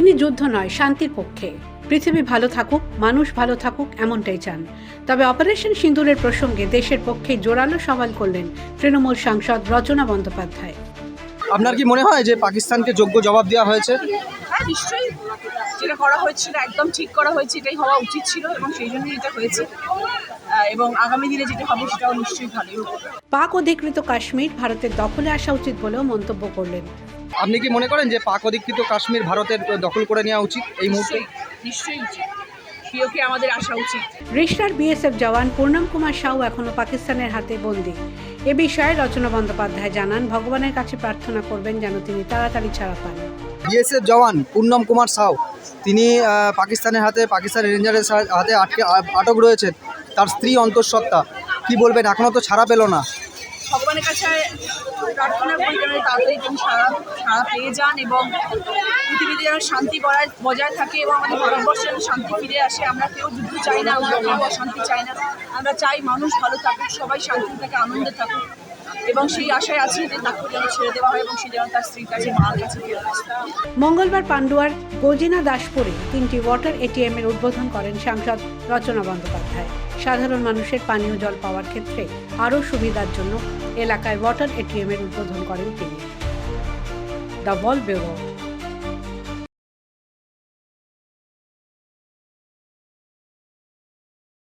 তিনি যুদ্ধ নয় শান্তির পক্ষে। পৃথিবী ভালো থাকুক মানুষ ভালো থাকুক এমনটাই চান। তবে অপারেশন সিঁদুরের প্রসঙ্গে দেশের পক্ষে জোরালো সওয়াল করলেন তৃণমূল সাংসদ রচনা বন্দ্যোপাধ্যায়। আপনার কি মনে হয় যে পাকিস্তানকে যোগ্য জবাব দেওয়া হয়েছে? হ্যাঁ নিশ্চয়ই। যেটা করা হয়েছে সেটা একদম ঠিক করা হয়েছে এটাই হওয়া উচিত ছিল এবং সেই জন্যই এটা হয়েছে। এবং আগামী দিনে যেটা হবে সেটাও নিশ্চয়ই ভালোই হবে। পাক অধিকৃত কাশ্মীর ভারতের দখলে আসা উচিত বলেও মন্তব্য করলেন আপনি কি মনে করেন যে পাক অধিকৃত কাশ্মীর ভারতের দখল করে নেওয়া উচিত এই মুহূর্তে? নিশ্চয়ই উচিত। প্রিয়কে আমাদের আসা উচিত? রিশনার বিএসএফ জওয়ান পূর্ণম কুমার সাউ এখনও পাকিস্তানের হাতে বন্দী। এ বিষয়ে রচনা বন্দ্যোপাধ্যায় জানান ভগবানের কাছে প্রার্থনা করবেন যেন তিনি তাড়াতাড়ি ছাড়া পান। বিএসএফ জওয়ান পূর্ণম কুমার সাউ তিনি পাকিস্তানের হাতে পাকিস্তান রেঞ্জারের হাতে আটকে আটক রয়েছেন। তার স্ত্রী অন্তঃসত্ত্বা। কি বলবেন? এখনও তো ছাড়া পেল না। ভগবানের কাছে প্রার্থনা করি যেন তাড়াতাড়ি তিনি সারা সারা পেয়ে যান এবং পৃথিবীতে যেন শান্তি বজায় বজায় থাকে এবং আমাদের ভারতবর্ষে যেন শান্তি ফিরে আসে। আমরা কেউ যুদ্ধ চাই না, আমরা কেউ অশান্তি চাই না। আমরা চাই মানুষ ভালো থাকুক, সবাই শান্তি থাকে, আনন্দে থাকুক। এবং সেই আশায় আছি যে তাকে যেন ছেড়ে দেওয়া হয় এবং সে যেন তার স্ত্রীর কাছে, মার কাছে মঙ্গলবার পান্ডুয়ার গজিনা দাসপুরে তিনটি ওয়াটার এটিএম এর উদ্বোধন করেন সাংসদ রচনা বন্দ্যোপাধ্যায়। সাধারণ মানুষের পানীয় জল পাওয়ার ক্ষেত্রে আরও সুবিধার জন্য এলাকায় ওয়াটার এটিএম এর উদ্বোধন করেন তিনি। The ball bureau.